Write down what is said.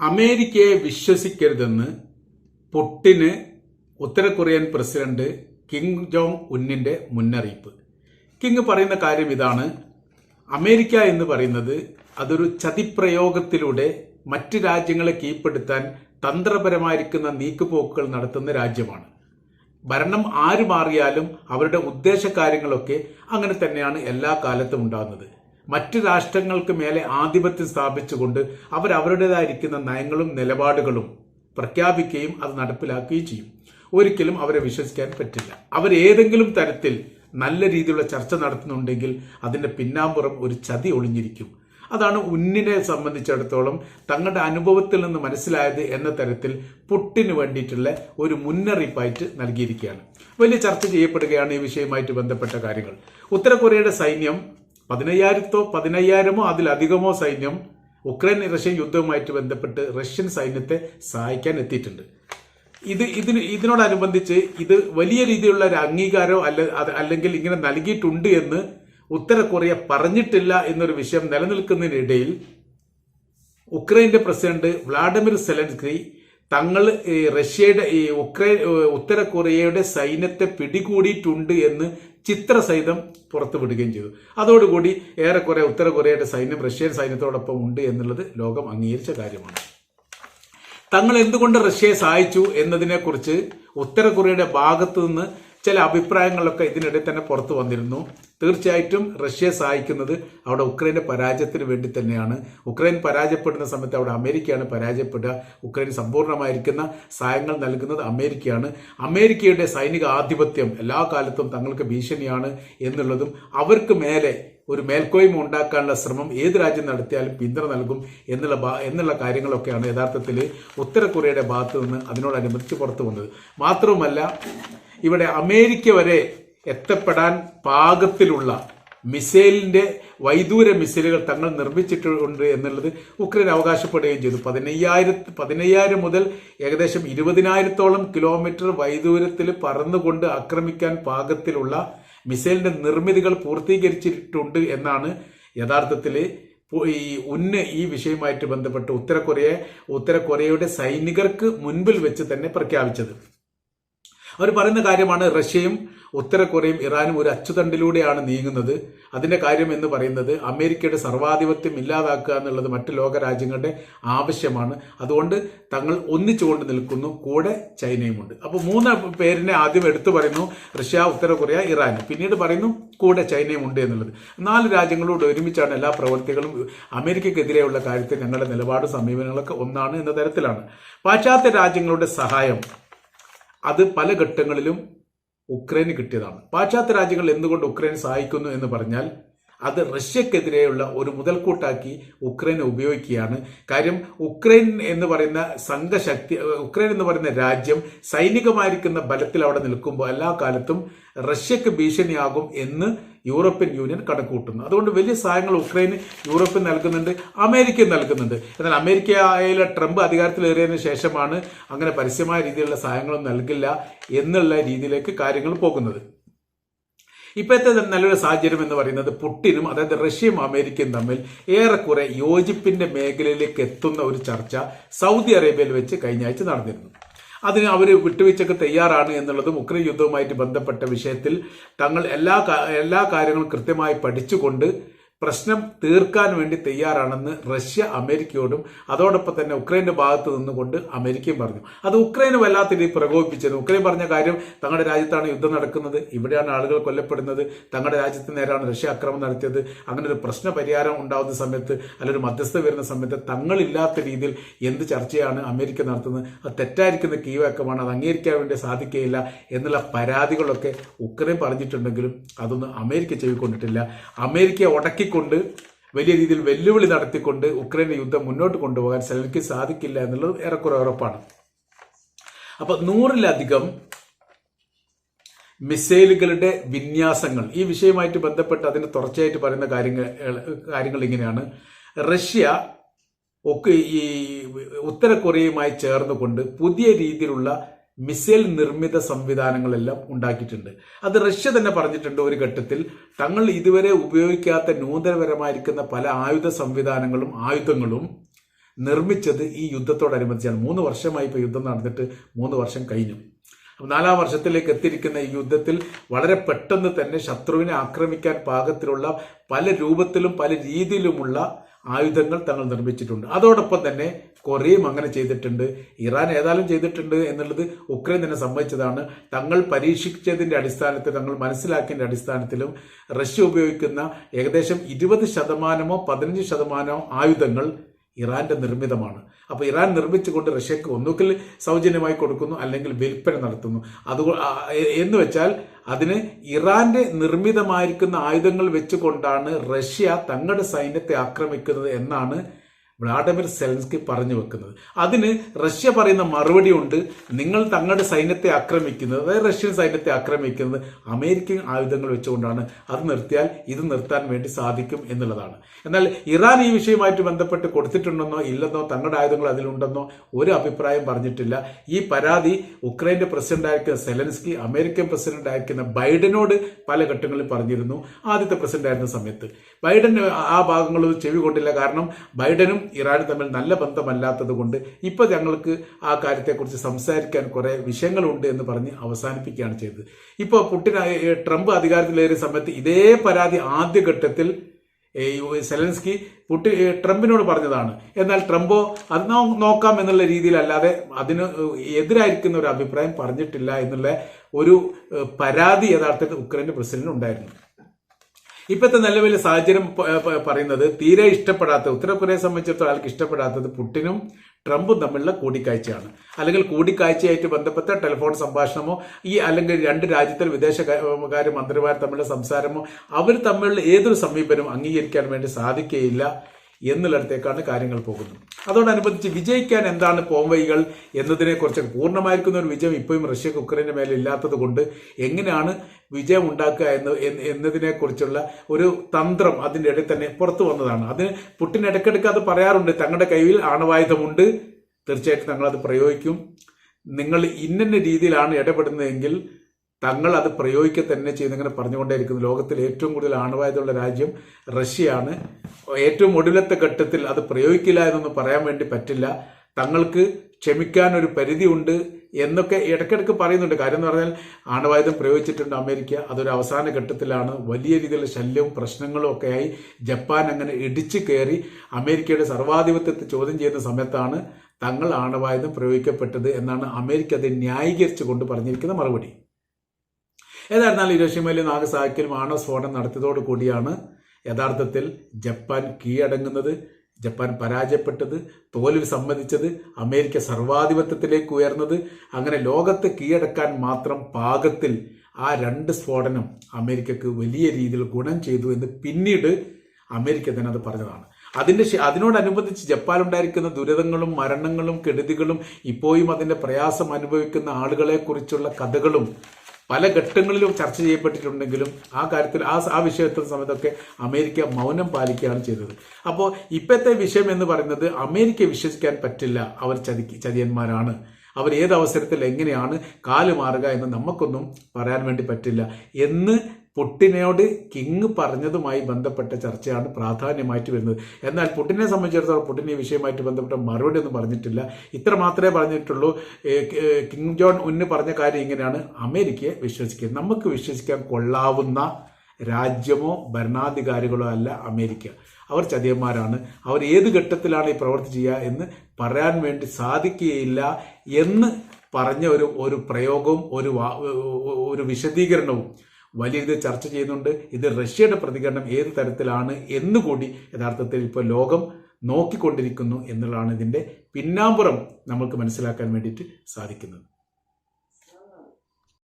അമേരിക്കയെ വിശ്വസിക്കരുതെന്ന് പുട്ടിന് ഉത്തര കൊറിയൻ പ്രസിഡന്റ് കിം ജോങ് ഉന്നിന്റെ മുന്നറിയിപ്പ്. കിങ് പറയുന്ന കാര്യം ഇതാണ്. അമേരിക്ക എന്ന് പറയുന്നത് അതൊരു ചതിപ്രയോഗത്തിലൂടെ മറ്റ് രാജ്യങ്ങളെ കീഴ്പ്പെടുത്താൻ തന്ത്രപരമായിരിക്കുന്ന നീക്കുപോക്കുകൾ നടത്തുന്ന രാജ്യമാണ്. ഭരണം ആര് മാറിയാലും അവരുടെ ഉദ്ദേശ കാര്യങ്ങളൊക്കെ അങ്ങനെ തന്നെയാണ് എല്ലാ കാലത്തും ഉണ്ടാകുന്നത്. മറ്റ് രാഷ്ട്രങ്ങൾക്ക് മേലെ ആധിപത്യം സ്ഥാപിച്ചുകൊണ്ട് അവർ അവരുടേതായിരിക്കുന്ന നയങ്ങളും നിലപാടുകളും പ്രഖ്യാപിക്കുകയും അത് നടപ്പിലാക്കുകയും ചെയ്യും. ഒരിക്കലും അവരെ വിശ്വസിക്കാൻ പറ്റില്ല. അവർ ഏതെങ്കിലും തരത്തിൽ നല്ല രീതിയിലുള്ള ചർച്ച നടത്തുന്നുണ്ടെങ്കിൽ അതിന്റെ പിന്നാമ്പുറം ഒരു ചതി ഒളിഞ്ഞിരിക്കും. അതാണ് ഉന്നിനെ സംബന്ധിച്ചിടത്തോളം തങ്ങളുടെ അനുഭവത്തിൽ നിന്ന് മനസ്സിലായത് എന്ന തരത്തിൽ പുട്ടിന് വേണ്ടിയിട്ടുള്ള ഒരു മുന്നറിയിപ്പായിട്ട് നൽകിയിരിക്കുകയാണ്. വലിയ ചർച്ച ചെയ്യപ്പെടുകയാണ് ഈ വിഷയവുമായിട്ട് ബന്ധപ്പെട്ട കാര്യങ്ങൾ. ഉത്തര കൊറിയയുടെ സൈന്യം പതിനയ്യായിരത്തോ പതിനയ്യായിരമോ അതിലധികമോ സൈന്യം ഉക്രൈൻ റഷ്യൻ യുദ്ധവുമായിട്ട് ബന്ധപ്പെട്ട് റഷ്യൻ സൈന്യത്തെ സഹായിക്കാൻ എത്തിയിട്ടുണ്ട്. ഇത് ഇതിന് ഇതിനോടനുബന്ധിച്ച് ഇത് വലിയ രീതിയിലുള്ള ഒരു അംഗീകാരമോ അല്ല അല്ലെങ്കിൽ ഇങ്ങനെ നൽകിയിട്ടുണ്ട് എന്ന് ഉത്തര കൊറിയ പറഞ്ഞിട്ടില്ല എന്നൊരു വിഷയം നിലനിൽക്കുന്നതിനിടയിൽ ഉക്രൈന്റെ പ്രസിഡന്റ് വ്ളാഡിമിർ സെലൻസ്കി തങ്ങൾ റഷ്യയുടെ ഈ ഉക്രൈൻ ഉത്തര കൊറിയയുടെ സൈന്യത്തെ പിടികൂടിയിട്ടുണ്ട് എന്ന് ചിത്രസഹിതം പുറത്തുവിടുകയും ചെയ്തു. അതോടുകൂടി ഏറെക്കുറെ ഉത്തര കൊറിയയുടെ സൈന്യം റഷ്യൻ സൈന്യത്തോടൊപ്പം ഉണ്ട് എന്നുള്ളത് ലോകം അംഗീകരിച്ച കാര്യമാണ്. തങ്ങൾ എന്തുകൊണ്ട് റഷ്യയെ സഹായിച്ചു എന്നതിനെക്കുറിച്ച് ഉത്തര കൊറിയയുടെ ഭാഗത്തു നിന്ന് ചില അഭിപ്രായങ്ങളൊക്കെ ഇതിനിടെ തന്നെ പുറത്തു വന്നിരുന്നു. തീർച്ചയായിട്ടും റഷ്യയെ സഹായിക്കുന്നത് അവിടെ ഉക്രൈന്റെ പരാജയത്തിന് വേണ്ടി തന്നെയാണ്. ഉക്രൈൻ പരാജയപ്പെടുന്ന സമയത്ത് അവിടെ അമേരിക്കയാണ് പരാജയപ്പെടുക. ഉക്രൈൻ സമ്പൂർണമായിരിക്കുന്ന സഹായങ്ങൾ നൽകുന്നത് അമേരിക്കയാണ്. അമേരിക്കയുടെ സൈനിക ആധിപത്യം എല്ലാ കാലത്തും തങ്ങൾക്ക് ഭീഷണിയാണ് എന്നുള്ളതും അവർക്ക് മേലെ ഒരു മേൽക്കോയ്മ ഉണ്ടാക്കാനുള്ള ശ്രമം ഏത് രാജ്യം നടത്തിയാലും പിന്തുണ നൽകും എന്നുള്ള എന്നുള്ള കാര്യങ്ങളൊക്കെയാണ് യഥാർത്ഥത്തിൽ ഉത്തര കൊറിയയുടെ ഭാഗത്തു നിന്ന് അതിനോടനുബന്ധിച്ച് പുറത്തു വന്നത്. മാത്രവുമല്ല ഇവിടെ അമേരിക്ക വരെ എത്തപ്പെടാൻ പാകത്തിലുള്ള മിസൈലിന്റെ വൈദൂര മിസൈലുകൾ തങ്ങൾ നിർമ്മിച്ചിട്ടുണ്ട് എന്നുള്ളത് ഉക്രൈൻ അവകാശപ്പെടുകയും ചെയ്തു. പതിനയ്യായിരത്തി പതിനയ്യായിരം മുതൽ ഏകദേശം ഇരുപതിനായിരത്തോളം കിലോമീറ്റർ വൈദൂരത്തിൽ പറന്നുകൊണ്ട് ആക്രമിക്കാൻ പാകത്തിലുള്ള മിസൈലിന്റെ നിർമ്മിതികൾ പൂർത്തീകരിച്ചിട്ടുണ്ട് എന്നാണ് യഥാർത്ഥത്തിൽ ഈ ഉന്ന ഈ വിഷയവുമായിട്ട് ബന്ധപ്പെട്ട് ഉത്തര കൊറിയ ഉത്തര കൊറിയയുടെ സൈനികർക്ക് മുൻപിൽ വെച്ച് തന്നെ പ്രഖ്യാപിച്ചത്. അവർ പറയുന്ന കാര്യമാണ് റഷ്യയും ഉത്തര കൊറിയയും ഇറാനും ഒരു അച്ചുതണ്ടിലൂടെയാണ് നീങ്ങുന്നത്. അതിന്റെ കാര്യം എന്ന് പറയുന്നത് അമേരിക്കയുടെ സർവാധിപത്യം ഇല്ലാതാക്കുക എന്നുള്ളത് മറ്റ് ലോക രാജ്യങ്ങളുടെ ആവശ്യമാണ്. അതുകൊണ്ട് തങ്ങൾ ഒന്നിച്ചുകൊണ്ട് നിൽക്കുന്നു കൂടെ ചൈനയുമുണ്ട് അപ്പോൾ മൂന്ന് പേരിനെ ആദ്യം എടുത്തു പറയുന്നു റഷ്യ ഉത്തര കൊറിയ ഇറാൻ. പിന്നീട് പറയുന്നു കൂടെ ചൈനയും ഉണ്ട് എന്നുള്ളത്. നാല് രാജ്യങ്ങളോട് ഒരുമിച്ചാണ് എല്ലാ പ്രവർത്തികളും. അമേരിക്കക്കെതിരെയുള്ള കാര്യത്തിൽ ഞങ്ങളുടെ നിലപാട് സമീപനങ്ങളൊക്കെ ഒന്നാണ് എന്ന തരത്തിലാണ്. പാശ്ചാത്യ രാജ്യങ്ങളുടെ സഹായം അത് പല ഘട്ടങ്ങളിലും ഉക്രൈന് കിട്ടിയതാണ്. പാശ്ചാത്യ രാജ്യങ്ങൾ എന്തുകൊണ്ട് ഉക്രൈൻ സഹായിക്കുന്നു എന്ന് പറഞ്ഞാൽ അത് റഷ്യക്കെതിരെയുള്ള ഒരു മുതൽക്കൂട്ടാക്കി ഉക്രൈനെ ഉപയോഗിക്കുകയാണ്. കാര്യം ഉക്രൈൻ എന്ന് പറയുന്ന സംഘശക്തി ഉക്രൈൻ എന്ന് പറയുന്ന രാജ്യം സൈനികമായിരിക്കുന്ന ബലത്തിൽ അവിടെ നിൽക്കുമ്പോൾ എല്ലാ കാലത്തും റഷ്യക്ക് ഭീഷണിയാകും എന്ന് യൂറോപ്യൻ യൂണിയൻ കണക്കുകൂട്ടുന്നു അതുകൊണ്ട് വലിയ സഹായങ്ങൾ ഉക്രൈന് യൂറോപ്പിൽ നൽകുന്നുണ്ട് അമേരിക്ക നൽകുന്നുണ്ട്. എന്നാൽ അമേരിക്കയിലെ ട്രംപ് അധികാരത്തിലേറിയതിനു ശേഷമാണ് അങ്ങനെ പരസ്യമായ രീതിയിലുള്ള സഹായങ്ങളും നൽകില്ല എന്നുള്ള രീതിയിലേക്ക് കാര്യങ്ങൾ പോകുന്നത്. ഇപ്പോഴത്തെ നല്ലൊരു സാഹചര്യം എന്ന് പറയുന്നത് പുട്ടിനും അതായത് റഷ്യയും അമേരിക്കയും തമ്മിൽ ഏറെക്കുറെ യോജിപ്പിന്റെ മേഖലയിലേക്ക് എത്തുന്ന ഒരു ചർച്ച സൗദി അറേബ്യയിൽ വെച്ച് കഴിഞ്ഞ ആഴ്ച നടന്നിരുന്നു. അതിന് അവർ വിട്ടുവീഴ്ചക്ക് തയ്യാറാണ് എന്നുള്ളതും ഉക്രൈൻ യുദ്ധവുമായിട്ട് ബന്ധപ്പെട്ട വിഷയത്തിൽ തങ്ങൾ എല്ലാ എല്ലാ കാര്യങ്ങളും കൃത്യമായി പഠിച്ചുകൊണ്ട് പ്രശ്നം തീർക്കാൻ വേണ്ടി തയ്യാറാണെന്ന് റഷ്യ അമേരിക്കയോടും അതോടൊപ്പം തന്നെ ഉക്രൈന്റെ ഭാഗത്ത് നിന്നുകൊണ്ട് അമേരിക്കയും പറഞ്ഞു. അത് ഉക്രൈന് വല്ലാത്ത രീതിയിൽ പ്രകോപിപ്പിച്ചത് ഉക്രൈൻ പറഞ്ഞ കാര്യം തങ്ങളുടെ രാജ്യത്താണ് യുദ്ധം നടക്കുന്നത്. ഇവിടെയാണ് ആളുകൾ കൊല്ലപ്പെടുന്നത്. തങ്ങളുടെ രാജ്യത്തിന് നേരാണ് റഷ്യ ആക്രമണം നടത്തിയത്. അങ്ങനെ ഒരു പ്രശ്ന പരിഹാരം ഉണ്ടാകുന്ന സമയത്ത് അല്ലെങ്കിൽ മധ്യസ്ഥ വരുന്ന സമയത്ത് തങ്ങളില്ലാത്ത രീതിയിൽ എന്ത് ചർച്ചയാണ് അമേരിക്ക നടത്തുന്നത്? അത് തെറ്റായിരിക്കുന്ന കീവാക്കമാണ് അത് അംഗീകരിക്കാൻ വേണ്ടി സാധിക്കുകയില്ല എന്നുള്ള പരാതികളൊക്കെ ഉക്രൈൻ പറഞ്ഞിട്ടുണ്ടെങ്കിലും അതൊന്നും അമേരിക്ക ചെവിക്കൊണ്ടിട്ടില്ല. അമേരിക്കയെ ഉടക്കിക്കൊണ്ട് വലിയ രീതിയിൽ വെല്ലുവിളി നടത്തിക്കൊണ്ട് ഉക്രൈന്റെ യുദ്ധം മുന്നോട്ട് കൊണ്ടുപോകാൻ സെലൻക്ക് സാധിക്കില്ല എന്നുള്ളത് ഏറെക്കുറെ ഉറപ്പാണ്. അപ്പൊ നൂറിലധികം മിസൈലുകളുടെ വിന്യാസങ്ങൾ ഈ വിഷയമായിട്ട് ബന്ധപ്പെട്ട് അതിന് തുടർച്ചയായിട്ട് പറയുന്ന കാര്യങ്ങൾ കാര്യങ്ങൾ ഇങ്ങനെയാണ്. റഷ്യ ഒക്കെ ഈ ഉത്തര കൊറിയയുമായി ചേർന്നുകൊണ്ട് പുതിയ രീതിയിലുള്ള മിസൈൽ നിർമ്മിത സംവിധാനങ്ങളെല്ലാം ഉണ്ടാക്കിയിട്ടുണ്ട്. അത് റഷ്യ തന്നെ പറഞ്ഞിട്ടുണ്ട് ഒരു ഘട്ടത്തിൽ തങ്ങൾ ഇതുവരെ ഉപയോഗിക്കാത്ത നൂതനപരമായിരിക്കുന്ന പല ആയുധ സംവിധാനങ്ങളും ആയുധങ്ങളും നിർമ്മിച്ചത് ഈ യുദ്ധത്തോടനുബന്ധിച്ചാണ്. മൂന്ന് വർഷമായി ഇപ്പോൾ യുദ്ധം നടന്നിട്ട് മൂന്ന് വർഷം കഴിഞ്ഞു. നാലാം വർഷത്തിലേക്ക് എത്തിയിരിക്കുന്ന ഈ യുദ്ധത്തിൽ വളരെ പെട്ടെന്ന് തന്നെ ശത്രുവിനെ ആക്രമിക്കാൻ പാകത്തിലുള്ള പല രൂപത്തിലും പല രീതിയിലുമുള്ള ആയുധങ്ങൾ തങ്ങൾ നിർമ്മിച്ചിട്ടുണ്ട്. അതോടൊപ്പം തന്നെ കൊറിയയും അങ്ങനെ ചെയ്തിട്ടുണ്ട്. ഇറാൻ ഏതായാലും ചെയ്തിട്ടുണ്ട് എന്നുള്ളത് ഉക്രൈൻ തന്നെ സമ്മതിച്ചതാണ്. തങ്ങൾ പരീക്ഷിച്ചതിന്റെ അടിസ്ഥാനത്തിൽ തങ്ങൾ മനസ്സിലാക്കിയതിന്റെ അടിസ്ഥാനത്തിലും റഷ്യ ഉപയോഗിക്കുന്ന ഏകദേശം ഇരുപത് ശതമാനമോ പതിനഞ്ച് ശതമാനമോ ആയുധങ്ങൾ ഇറാന്റെ നിർമ്മിതമാണ്. അപ്പോൾ ഇറാൻ നിർമ്മിച്ചുകൊണ്ട് റഷ്യക്ക് ഒന്നുകിൽ സൗജന്യമായി കൊടുക്കുന്നു അല്ലെങ്കിൽ വിൽപ്പന നടത്തുന്നു. അത് എന്ന് വെച്ചാൽ അതിന് ഇറാന്റെ നിർമ്മിതമായിരിക്കുന്ന ആയുധങ്ങൾ വെച്ചുകൊണ്ടാണ് റഷ്യ തങ്ങളുടെ സൈന്യത്തെ ആക്രമിക്കുന്നത് എന്നാണ് വ്ളാഡിമിർ സെലൻസ്കി പറഞ്ഞു വെക്കുന്നത്. അതിന് റഷ്യ പറയുന്ന മറുപടി ഉണ്ട്. നിങ്ങൾ തങ്ങളുടെ സൈന്യത്തെ ആക്രമിക്കുന്നത് അതായത് റഷ്യൻ സൈന്യത്തെ ആക്രമിക്കുന്നത് അമേരിക്കൻ ആയുധങ്ങൾ വെച്ചുകൊണ്ടാണ്. അത് നിർത്തിയാൽ ഇത് നിർത്താൻ വേണ്ടി സാധിക്കും എന്നുള്ളതാണ്. എന്നാൽ ഇറാൻ ഈ വിഷയമായിട്ട് ബന്ധപ്പെട്ട് കൊടുത്തിട്ടുണ്ടെന്നോ ഇല്ലെന്നോ തങ്ങളുടെ ആയുധങ്ങൾ അതിലുണ്ടെന്നോ ഒരു അഭിപ്രായം പറഞ്ഞിട്ടില്ല. ഈ പരാതി ഉക്രൈന്റെ പ്രസിഡന്റ് ആയിരിക്കുന്ന സെലൻസ്കി അമേരിക്കൻ പ്രസിഡന്റ് ആയിരിക്കുന്ന ബൈഡനോട് പല ഘട്ടങ്ങളിൽ പറഞ്ഞിരുന്നു. ആദ്യത്തെ പ്രസിഡന്റ് ആയിരുന്ന സമയത്ത്. ബൈഡൻ ആ ഭാഗങ്ങളൊന്നും ചെവി കൊണ്ടില്ല. കാരണം ബൈഡനും ഇറാനും തമ്മിൽ നല്ല ബന്ധമല്ലാത്തത് കൊണ്ട് ഇപ്പോൾ ഞങ്ങൾക്ക് ആ കാര്യത്തെക്കുറിച്ച് സംസാരിക്കാൻ കുറെ വിഷയങ്ങളുണ്ട് എന്ന് പറഞ്ഞ് അവസാനിപ്പിക്കുകയാണ് ചെയ്തത്. ഇപ്പോൾ പുട്ടിൻ ട്രംപ് അധികാരത്തിലേറിയ സമയത്ത് ഇതേ പരാതി ആദ്യഘട്ടത്തിൽ സെലൻസ്കി പുട്ടി ട്രംപിനോട് പറഞ്ഞതാണ്. എന്നാൽ ട്രംപോ അത് നോക്കാം എന്നുള്ള രീതിയിലല്ലാതെ അതിന് എതിരായിരിക്കുന്ന ഒരു അഭിപ്രായം പറഞ്ഞിട്ടില്ല എന്നുള്ള ഒരു പരാതി യഥാർത്ഥത്തിൽ ഉക്രൈന്റെ പ്രസിഡന്റ് ഉണ്ടായിരുന്നു. ഇപ്പോഴത്തെ വലിയ സാഹചര്യം പറയുന്നത് തീരെ ഇഷ്ടപ്പെടാത്ത ഉത്തരകൊറിയയെ സംബന്ധിച്ചിടത്തോളം അയാൾക്ക് ഇഷ്ടപ്പെടാത്തത് പുട്ടിനും ട്രംപും തമ്മിലുള്ള കൂടിക്കാഴ്ചയാണ്. അല്ലെങ്കിൽ കൂടിക്കാഴ്ചയായിട്ട് ബന്ധപ്പെട്ട ടെലിഫോൺ സംഭാഷണമോ ഈ അല്ലെങ്കിൽ രണ്ട് രാജ്യത്തെ വിദേശകാര്യ മന്ത്രിമാർ തമ്മിലുള്ള സംസാരമോ അവർ തമ്മിലുള്ള ഏതൊരു സമീപനവും അംഗീകരിക്കാൻ വേണ്ടി സാധിക്കുകയില്ല. എന്നുള്ളിടത്തേക്കാണ് കാര്യങ്ങൾ പോകുന്നത്. അതോടനുബന്ധിച്ച് വിജയിക്കാൻ എന്താണ് പോംവഴികൾ എന്നതിനെക്കുറിച്ച് പൂർണമായിരിക്കുന്ന ഒരു വിജയം ഇപ്പോഴും റഷ്യക്ക് ഉക്രൈന്റെ മേലെ ഇല്ലാത്തത് കൊണ്ട് എങ്ങനെയാണ് വിജയം ഉണ്ടാക്കുക എന്ന് എന്ന് എന്നതിനെക്കുറിച്ചുള്ള ഒരു തന്ത്രം അതിന്റെ ഇടയിൽ തന്നെ പുറത്തു വന്നതാണ്. അതിന് പുട്ടിൻ ഇടയ്ക്കിടയ്ക്ക് അത് പറയാറുണ്ട് തങ്ങളുടെ കയ്യിൽ ആണവായുധമുണ്ട്. തീർച്ചയായിട്ടും തങ്ങളത് പ്രയോഗിക്കും. നിങ്ങൾ ഇന്ന രീതിയിലാണ് ഇടപെടുന്നതെങ്കിൽ തങ്ങൾ അത് പ്രയോഗിക്കുക തന്നെ ചെയ്യുന്നിങ്ങനെ പറഞ്ഞുകൊണ്ടേയിരിക്കുന്നു. ലോകത്തിൽ ഏറ്റവും കൂടുതൽ ആണവായുധമുള്ള രാജ്യം റഷ്യയാണ്. ഏറ്റവും ഒടുവിലത്തെ ഘട്ടത്തിൽ അത് പ്രയോഗിക്കില്ല എന്നൊന്നും പറയാൻ വേണ്ടി പറ്റില്ല. തങ്ങൾക്ക് ക്ഷമിക്കാൻ ഒരു പരിധിയുണ്ട് എന്നൊക്കെ ഇടയ്ക്കിടയ്ക്ക് പറയുന്നുണ്ട്. കാര്യം എന്ന് പറഞ്ഞാൽ ആണവായുധം പ്രയോഗിച്ചിട്ടുണ്ട് അമേരിക്ക. അതൊരു അവസാന ഘട്ടത്തിലാണ്. വലിയ രീതിയിലുള്ള ശല്യവും പ്രശ്നങ്ങളും ഒക്കെയായി ജപ്പാൻ അങ്ങനെ ഇടിച്ചു കയറി അമേരിക്കയുടെ സർവാധിപത്യത്തെ ചോദ്യം ചെയ്യുന്ന സമയത്താണ് തങ്ങൾ ആണവായുധം പ്രയോഗിക്കപ്പെട്ടത് എന്നാണ് അമേരിക്ക അത് ന്യായീകരിച്ചു കൊണ്ട് പറഞ്ഞിരിക്കുന്ന മറുപടി. ഏതായിരുന്നാലും ഹിരോഷിമയിലും നാഗസാക്കിലും ആണവ സ്ഫോടനം നടത്തിയതോടു കൂടിയാണ് യഥാർത്ഥത്തിൽ ജപ്പാൻ കീഴടങ്ങുന്നത്. ജപ്പാൻ പരാജയപ്പെട്ടത് തോൽവി സമ്മതിച്ചത് അമേരിക്ക സർവാധിപത്യത്തിലേക്ക് ഉയർന്നത്. അങ്ങനെ ലോകത്തെ കീഴടക്കാൻ മാത്രം പാകത്തിൽ ആ രണ്ട് സ്ഫോടനം അമേരിക്കക്ക് വലിയ രീതിയിൽ ഗുണം ചെയ്തു എന്ന് പിന്നീട് അമേരിക്ക തന്നെ അത് പറഞ്ഞതാണ്. അതിന്റെ ശേ- അതിനോടനുബന്ധിച്ച് ജപ്പാൻ ഉണ്ടായിരിക്കുന്ന ദുരിതങ്ങളും മരണങ്ങളും കെടുതികളും ഇപ്പോഴും അതിന്റെ പ്രയാസം അനുഭവിക്കുന്ന ആളുകളെക്കുറിച്ചുള്ള കഥകളും പല ഘട്ടങ്ങളിലും ചർച്ച ചെയ്യപ്പെട്ടിട്ടുണ്ടെങ്കിലും ആ കാര്യത്തിൽ ആ ആ വിഷയത്തിൽ സമയത്തൊക്കെ അമേരിക്ക മൗനം പാലിക്കുകയാണ് ചെയ്തത്. അപ്പോൾ ഇപ്പോഴത്തെ വിഷയം എന്ന് പറയുന്നത് അമേരിക്ക വിശ്വസിക്കാൻ പറ്റില്ല അവർ ചതിക്ക് ചതിയന്മാരാണ്. അവർ ഏത് അവസരത്തിൽ എങ്ങനെയാണ് കാൽ മാറുക എന്ന് നമുക്കൊന്നും പറയാൻ വേണ്ടി പറ്റില്ല എന്ന് പുട്ടിനോട് കിങ് പറഞ്ഞതുമായി ബന്ധപ്പെട്ട ചർച്ചയാണ് പ്രാധാന്യമായിട്ട് വരുന്നത്. എന്നാൽ പുട്ടിനെ സംബന്ധിച്ചിടത്തോളം പുട്ടിനെ വിഷയമായിട്ട് ബന്ധപ്പെട്ട മറുപടി ഒന്നും പറഞ്ഞിട്ടില്ല. ഇത്ര മാത്രമേ പറഞ്ഞിട്ടുള്ളൂ. കിങ് ജോൺ ഉന്ന് പറഞ്ഞ കാര്യം ഇങ്ങനെയാണ്. അമേരിക്കയെ വിശ്വസിക്കുക. നമുക്ക് വിശ്വസിക്കാൻ കൊള്ളാവുന്ന രാജ്യമോ ഭരണാധികാരികളോ അല്ല അമേരിക്ക. അവർ ചതിയന്മാരാണ്. അവർ ഏത് ഘട്ടത്തിലാണ് ഈ പ്രവർത്തി ചെയ്യുക എന്ന് പറയാൻ വേണ്ടി സാധിക്കുകയില്ല എന്ന് പറഞ്ഞ ഒരു ഒരു പ്രയോഗവും ഒരു ഒരു വിശദീകരണവും വലിയ ഇത് ചർച്ച ചെയ്യുന്നുണ്ട്. ഇത് റഷ്യയുടെ പ്രതികരണം ഏത് തരത്തിലാണ് എന്നുകൂടി യഥാർത്ഥത്തിൽ ഇപ്പോൾ ലോകം നോക്കിക്കൊണ്ടിരിക്കുന്നു എന്നുള്ളതാണ് ഇതിന്റെ പിന്നാമ്പുറം നമുക്ക് മനസ്സിലാക്കാൻ വേണ്ടിയിട്ട് സാധിക്കുന്നത്.